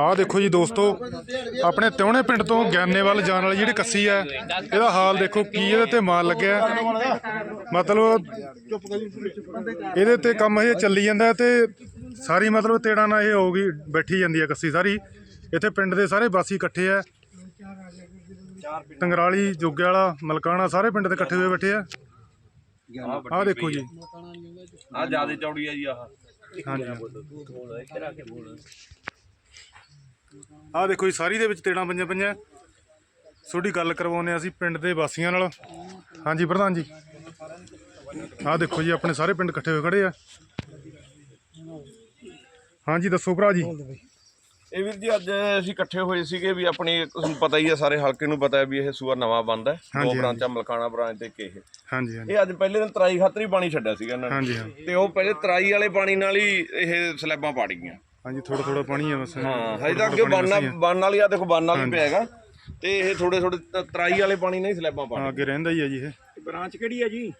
ਆਹ ਦੇਖੋ ਜੀ ਦੋਸਤੋ ਆਪਣੇ ਤਿਉਣੇ ਪਿੰਡ ਤੋਂ ਗਿਆਨੇ ਵੱਲ ਜਾਣ ਵਾਲੀ ਜਿਹੜੀ ਕੱਸੀ ਹੈ ਇਹਦਾ ਹਾਲ ਦੇਖੋ ਕੀ ਇਹਦੇ ਤੇ ਮਾਲ ਲੱਗਿਆ। ਹੈ। ਮਤਲਬ ਇਹਦੇ ਤੇ ਕੰਮ ਇਹ ਚੱਲੀ ਜਾਂਦਾ ਹੈ ਤੇ ਸਾਰੀ ਮਤਲਬ ਤੇੜਾ ਨਾਲ ਇਹ ਹੋਊਗੀ ਬੈਠੀ ਜਾਂਦੀ ਹੈ ਕੱਸੀ ਸਾਰੀ। ਇੱਥੇ ਪਿੰਡ ਦੇ ਸਾਰੇ ਵਾਸੀ ਇਕੱਠੇ ਆ। ਟੰਗਰਾਲੀ ਜੋਗੇ ਵਾਲਾ ਮਲਕਾਣਾ ਸਾਰੇ ਪਿੰਡ ਦੇ ਇਕੱਠੇ ਹੋਏ ਬੈਠੇ ਆ। ਆਹ ਦੇਖੋ ਜੀ। ਆ ਜ਼ਿਆਦਾ ਚੌੜੀ ਆ ਜੀ ਆਹ। ਹਾਂਜੀ ਆਹ ਦੇਖੋ ਜੀ ਸਾਰੀ ਦੇ ਵਿੱਚ ਤੇੜਾਂ ਪਈਆਂ ਪਈਆਂ। ਤੁਹਾਡੀ ਗੱਲ ਕਰਵਾਉਂਦੇ ਹਾਂ ਅਸੀਂ ਪਿੰਡ ਦੇ ਵਾਸੀਆਂ ਨਾਲ। ਹਾਂਜੀ ਪ੍ਰਧਾਨ ਜੀ। ਆਹ ਦੇਖੋ ਜੀ ਆਪਣੇ ਸਾਰੇ ਪਿੰਡ ਇਕੱਠੇ ਹੋਏ ਖੜੇ ਆ। ਹਾਂਜੀ ਦੱਸੋ ਭਰਾ ਜੀ। ਇਹ ਵੀਰ ਜੀ ਅੱਜ ਅਸੀਂ ਇਕੱਠੇ ਹੋਏ ਸੀਗੇ ਵੀ ਆਪਣੀ ਤੁਹਾਨੂੰ ਪਤਾ ਹੀ ਹੈ ਸਾਰੇ ਹਲਕੇ ਨੂੰ ਪਤਾ ਹੈ ਵੀ ਇਹ ਸੂਆ ਨਵਾਂ ਬੰਦ ਹੈ। ਦੋ ਬ੍ਰਾਂਚਾਂ ਮਲਕਾਣਾ ਬ੍ਰਾਂਚ ਤੇ ਕੇ ਹਾਂਜੀ ਹਾਂਜੀ। ਇਹ ਅੱਜ ਪਹਿਲੇ ਦਿਨ ਤਰਾਈ ਖਾਤਰ ਹੀ ਪਾਣੀ ਛੱਡਿਆ ਸੀਗਾ ਇਹਨਾਂ ਨੇ। ਤੇ ਉਹ ਪਹਿਲੇ ਤਰਾਈ ਵਾਲੇ ਪਾਣੀ ਨਾਲ ਹੀ ਇਹ ਸਲੈਬਾਂ ਪਾੜ ਗਈਆਂ। ਹਾਂਜੀ ਥੋੜਾ ਥੋੜਾ ਪਾਣੀ ਆ ਬਸ। ਹਾਂ ਹਜੇ ਤਾਂ ਅੱਗੇ ਬੰਨ ਬੰਨ ਵਾਲੀ ਆ ਦੇਖੋ ਬੰਨ ਵਾਲੀ ਪਿਆ ਹੈਗਾ। ਤੇ ਇਹ ਥੋੜੇ ਥੋੜੇ ਤਰਾਈ ਵਾਲੇ ਪਾਣੀ ਨਾਲ ਹੀ ਸਲੈਬਾਂ ਪਾੜ ਹਾਂ, ਅੱਗੇ ਰਹਿੰਦਾ ਹੀ ਆ ਜੀ ਇਹ। ਬ੍ਰਾਂਚ ਕਿਹੜੀ ਹੈ ਜੀ?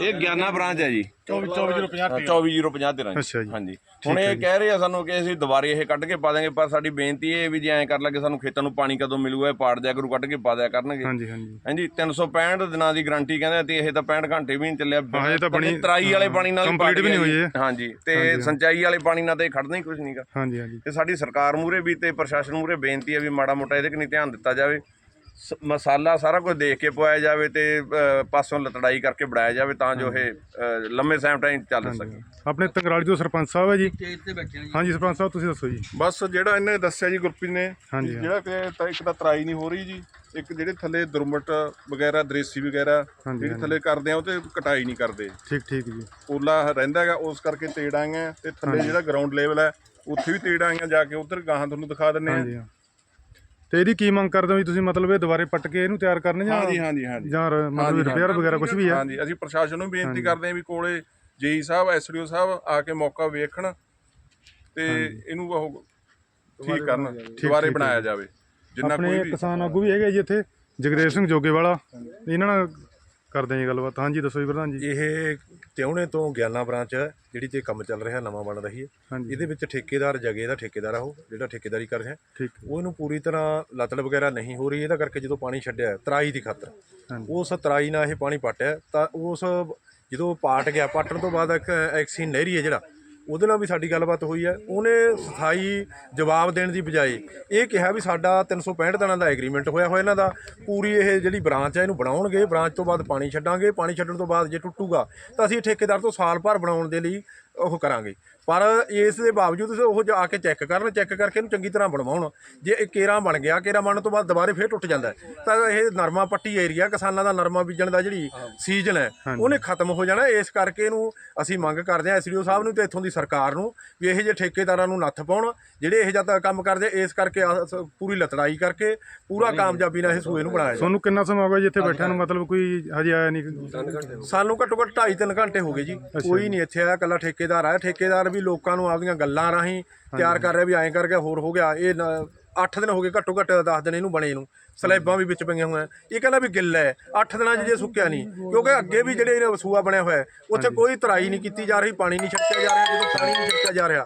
ਇਹ ਗਿਆਨਾ ਬ੍ਰਾਂਚ ਹੈ ਜੀ। 2450 24050 ਦੇ ਰਾਹੀਂ ਅੱਛਾ ਜੀ। ਹਾਂਜੀ। ਹੁਣ ਇਹ ਕਹਿ ਰਹੇ ਆ ਸਾਨੂੰ ਕਿ ਅਸੀਂ ਦੁਬਾਰੇ ਇਹ ਕੱਢ ਕੇ ਪਾ ਦਾਂਗੇ ਪਰ ਸਾਡੀ ਬੇਨਤੀ ਇਹ ਵੀ ਜੇ ਐਂ ਕਰ ਲੱਗੇ ਸਾਨੂੰ ਖੇਤਾਂ ਨੂੰ ਪਾਣੀ ਕਦੋਂ ਮਿਲੂਗਾ ਇਹ ਪਾੜ ਦਿਆ ਕਰੂ ਕੱਢ ਕੇ ਪਾ ਦਿਆ ਕਰਨਗੇ। ਹਾਂਜੀ ਹਾਂਜੀ। ਹਾਂਜੀ 365 ਦਿਨਾਂ ਦੀ ਗਾਰੰਟੀ ਕਹਿੰਦੇ ਤੇ ਇਹ ਤਾਂ 65 ਘੰਟੇ ਵੀ ਨਹੀਂ ਚੱਲਿਆ। ਤਾਂ ਬਣੀ- ਤਰਾਈ ਵਾਲੇ ਪਾਣੀ ਨਾਲ ਹੀ complete ਪਾੜ ਵੀ ਨਹੀਂ ਹੋਈ। ਇਹ। ਹਾਂਜੀ ਤੇ ਸਿੰਚਾਈ ਵਾਲੇ ਪਾਣੀ ਨਾਲ ਤੇ ਇਹ ਖੜਨਾ ਹੀ ਕੁਝ ਨਹੀਂਗਾ ਹਾਂਜੀ ਹਾਂਜੀ। ਤੇ ਸਾਡੀ ਸਰਕਾਰ ਮੂਰੇ ਵੀ ਤੇ ਪ੍ਰਸ਼ਾਸਨ ਮੂਰੇ ਬੇਨਤੀ ਹੈ ਵੀ ਮਾੜਾ ਮੋਟਾ ਇਹਦੇ ਕਨੀ ਧਿਆਨ ਦਿੱਤਾ ਜਾਵੇ। ਮਸਾਲਾ ਸਾਰਾ ਕੁਝ ਦੇਖ ਕੇ ਪਵਾਇਆ ਜਾਵੇ ਤੇ ਪਾਸੋਂ ਲਤੜਾਈ ਕਰਕੇ ਬਣਾਇਆ ਜਾਵੇ ਤਾਂ ਜੋ ਇਹ ਲੰਮੇ ਟਾਈਮ ਤਾਈਂ ਚੱਲ ਸਕੇ। ਆਪਣੇ ਤੰਗਰਾਲੀ ਤੋਂ ਸਰਪੰਚ ਸਾਹਿਬ ਹੈ ਜੀ। ਹਾਂਜੀ ਸਰਪੰਚ ਸਾਹਿਬ ਤੁਸੀਂ ਦੱਸੋ ਜੀ। ਬਸ ਜਿਹੜਾ ਇਹਨੇ ਦੱਸਿਆ ਜੀ ਗੁਰਪ੍ਰੀਤ ਨੇ। ਜਿਹੜਾ ਕਿ ਤਾਂ ਇੱਕ ਤਾਂ ਤਰਾਈ ਨਹੀਂ ਹੋ ਰਹੀ ਜੀ ਇੱਕ ਜਿਹੜੇ ਥੱਲੇ ਦੁਰਮਟ ਵਗੈਰਾ ਦ੍ਰੇਸੀ ਵਗੈਰਾ ਜਿਹੜੀ ਥੱਲੇ ਕਰਦੇ ਆ ਉਹ ਤੇ ਕਟਾਈ ਨਹੀਂ ਕਰਦੇ। ਠੀਕ ਠੀਕ ਜੀ। ਪੋਲਾ ਰਹਿੰਦਾ ਹੈਗਾ ਉਸ ਕਰਕੇ ਤੇੜ ਆਈਆਂ ਤੇ ਥੱਲੇ ਜਿਹੜਾ ਗਰਾਊਂਡ ਲੈਵਲ ਹੈ ਉੱਥੇ ਵੀ ਤੇੜ ਆਈਆਂ ਜਾ ਕੇ ਉਧਰ ਗਾਹਾਂ ਤੁਹਾਨੂੰ ਦਿਖਾ ਦਿੰਨੇ ਆ। ਤੇ ਇਹਦੀ ਕੀ ਮੰਗ ਕਰਦੇ ਹੋ ਜੀ ਤੁਸੀਂ ਮਤਲਬ ਇਹ ਦੁਬਾਰੇ ਪੱਟ ਕੇ ਇਹਨੂੰ ਤਿਆਰ ਕਰਨ ਜਾਂ ਹਾਂਜੀ ਹਾਂਜੀ ਹਾਂਜੀ। ਜਾਂ ਰ- ਮਤਲਬ ਹਾਂਜੀ, ਰਿਪੇਅਰ ਵਗੈਰਾ ਕੁਝ ਵੀ ਆ ਹਾਂਜੀ ਅਸੀਂ ਪ੍ਰਸ਼ਾਸਨ ਨੂੰ ਬੇਨਤੀ ਕਰਦੇ ਹਾਂ ਵੀ ਕੋਲੇ ਜੇਈ ਸਾਹਿਬ ਐਸਡੀਓ ਸਾਹਿਬ ਆ ਕੇ ਮੌਕਾ ਵੇਖਣ ਤੇ ਇਹਨੂੰ ਉਹ ਠੀਕ ਕਰਨ ਦੁਬਾਰੇ ਬਣਾਇਆ ਜਾਵੇ। ਜਿੰਨਾ ਆਪਣੇ ਕੋਈ ਵੀ ਕਿਸਾਨ ਆਗੂ ਵੀ ਹੈਗੇ ਜੀ ਇੱਥੇ ਜਗਦੇਵ ਸਿੰਘ ਜੋਗੇਵਾਲਾ। ਇਹਨਾਂ ਨਾਲ ਕਰਦੇ ਹਾਂ ਜੀ ਗੱਲਬਾਤ। ਹਾਂਜੀ ਦੱਸੋ ਜੀ ਪ੍ਰਧਾਨ ਜੀ। ਇਹ ਤਿਉਣੇ ਤੋਂ ਗਿਆਨਾ ਬ੍ਰਾਂਚ ਹੈ ਜਿਹੜੀ ਤੇ ਕੰਮ ਚੱਲ ਰਿਹਾ ਨਵਾਂ ਬਣ ਰਹੀ ਹੈ। ਹਾਂਜੀ। ਇਹਦੇ ਵਿੱਚ ਠੇਕੇਦਾਰ ਜਗੇ ਦਾ ਠੇਕੇਦਾਰ ਆ ਉਹ ਜਿਹੜਾ ਠੇਕੇਦਾਰੀ ਕਰ ਰਿਹਾ। ਠੀਕ। ਉਹ ਇਹਨੂੰ ਪੂਰੀ ਤਰ੍ਹਾਂ ਲਤੜ ਵਗੈਰਾ ਨਹੀਂ ਹੋ ਰਹੀ ਇਹਦਾ ਕਰਕੇ ਜਦੋਂ ਪਾਣੀ ਛੱਡਿਆ ਹੈ, ਤਰਾਈ ਦੀ ਖਾਤਰ। ਹਾਂਜੀ। ਉਸ ਤਰਾਈ ਨਾਲ ਇਹ ਪਾਣੀ ਪਾਟਿਆ ਤਾਂ ਉਸ ਜਦੋਂ ਪਾਟ ਗਿਆ ਪਾਟਣ ਤੋਂ ਬਾਅਦ ਇੱਕ ਐਕਸੀ ਨਹਿਰੀ ਹੈ ਜਿਹੜਾ ਉਹਦੇ ਨਾਲ ਵੀ ਸਾਡੀ ਗੱਲਬਾਤ ਹੋਈ ਹੈ। ਉਹਨੇ ਸਥਾਈ ਜਵਾਬ ਦੇਣ ਦੀ ਬਜਾਏ ਇਹ ਕਿਹਾ ਵੀ ਸਾਡਾ 365 ਦਿਨਾਂ ਦਾ ਐਗਰੀਮੈਂਟ ਹੋਇਆ ਹੋਇਆ ਇਹਨਾਂ ਦਾ। ਪੂਰੀ ਇਹ ਜਿਹੜੀ ਬ੍ਰਾਂਚ ਹੈ, ਇਹਨੂੰ ਬਣਾਉਣਗੇ। ਬ੍ਰਾਂਚ ਤੋਂ ਬਾਅਦ ਪਾਣੀ ਛੱਡਾਂਗੇ। ਪਾਣੀ ਛੱਡਣ ਤੋਂ ਬਾਅਦ ਜੇ ਟੁੱਟੂਗਾ ਤਾਂ ਅਸੀਂ ਠੇਕੇਦਾਰ ਤੋਂ ਸਾਲ ਭਰ ਬਣਾਉਣ ਦੇ ਲਈ ਉਹ ਕਰਾਂਗੇ। ਪਰ ਇਸ ਦੇ ਬਾਵਜੂਦ ਉਹ ਜਾ ਕੇ ਚੈੱਕ ਕਰਨ ਚੈੱਕ ਕਰਕੇ ਇਹਨੂੰ ਚੰਗੀ ਤਰ੍ਹਾਂ ਬਣਵਾਉਣ। ਜੇ ਇਹ ਕੇਰਾ ਬਣ ਗਿਆ ਕੇਰਾ ਬਣਨ ਤੋਂ ਬਾਅਦ ਦੁਬਾਰੇ ਫੇਰ ਟੁੱਟ ਜਾਂਦਾ। ਤਾਂ ਇਹ ਨਰਮਾ ਪੱਟੀ ਏਰੀਆ ਕਿਸਾਨਾਂ ਦਾ ਨਰਮਾ ਬੀਜਣ ਦਾ ਜਿਹੜੀ ਸੀਜ਼ਨ ਹੈ ਉਹਨੇ ਖਤਮ ਹੋ ਜਾਣਾ। ਇਸ ਕਰਕੇ ਇਹਨੂੰ ਅਸੀਂ ਮੰਗ ਕਰਦੇ ਹਾਂ ਐਸਡੀਓ ਸਾਹਿਬ ਨੂੰ ਤੇ ਇੱਥੋਂ ਦੀ ਸਰਕਾਰ ਨੂੰ ਵੀ ਇਹ ਜਿਹੇ ਠੇਕੇਦਾਰਾਂ ਨੂੰ ਨੱਥ ਪਾਉਣ ਜਿਹੜੇ ਇਹ ਜ਼ਿਆਦਾ ਕੰਮ ਕਰਦੇ ਇਸ ਕਰਕੇ ਪੂਰੀ ਲਤੜਾਈ ਕਰਕੇ ਪੂਰਾ ਕਾਮਯਾਬੀ ਨਾਲ ਇਹ ਸੂਏ ਨੂੰ ਬਣਾਇਆ ਤੁਹਾਨੂੰ ਕਿੰਨਾ ਸਮਾਂ ਹੋ ਗਿਆ ਜੀ ਇੱਥੇ ਬੈਠਿਆਂ ਨੂੰ? ਮਤਲਬ ਕੋਈ ਹਜੇ ਆਇਆ ਨਹੀਂ? ਸਾਨੂੰ ਘੱਟੋ ਘੱਟ 2.5 ਘੰਟੇ ਹੋ ਗਏ ਜੀ। ਕੋਈ ਨਹੀਂ ਇੱਥੇ ਆਇਆ ਕੱਲਾ ਠੇਕੇਦਾਰ ਆਇਆ ਠੇਕੇਦਾਰ ਵੀ ਲੋਕਾਂ ਨੂੰ ਆਪਦੀਆਂ ਗੱਲਾਂ ਰਾਹੀਂ ਤਿਆਰ ਕਰ ਰਿਹਾ ਵੀ ਐਂ ਕਰ ਗਿਆ ਹੋਰ ਹੋ ਗਿਆ। ਇਹ 8 ਦਿਨ ਹੋ ਗਏ ਘੱਟੋ ਘੱਟ 10 ਦਿਨ ਇਹਨੂੰ ਬਣੇ ਨੂੰ। ਸਲੈਬਾਂ ਵੀ ਵਿੱਚ ਪਈਆਂ ਹੋਈਆਂ। ਇਹ ਕਹਿੰਦਾ ਵੀ ਗਿੱਲ ਹੈ। 8 ਦਿਨਾਂ 'ਚ ਜੇ ਸੁੱਕਿਆ ਨਹੀਂ। ਕਿਉਂਕਿ ਅੱਗੇ ਵੀ ਜਿਹੜੇ ਇਹਨੇ ਵਸੂਆ ਬਣਿਆ ਹੋਇਆ ਉੱਥੇ ਕੋਈ ਤਰਾਈ ਨਹੀਂ ਕੀਤੀ ਜਾ ਰਹੀ ਪਾਣੀ ਨਹੀਂ ਛੱਡਿਆ ਜਾ ਰਿਹਾ। ਜਦੋਂ ਪਾਣੀ ਨਹੀਂ ਛੱਡਿਆ ਜਾ ਰਿਹਾ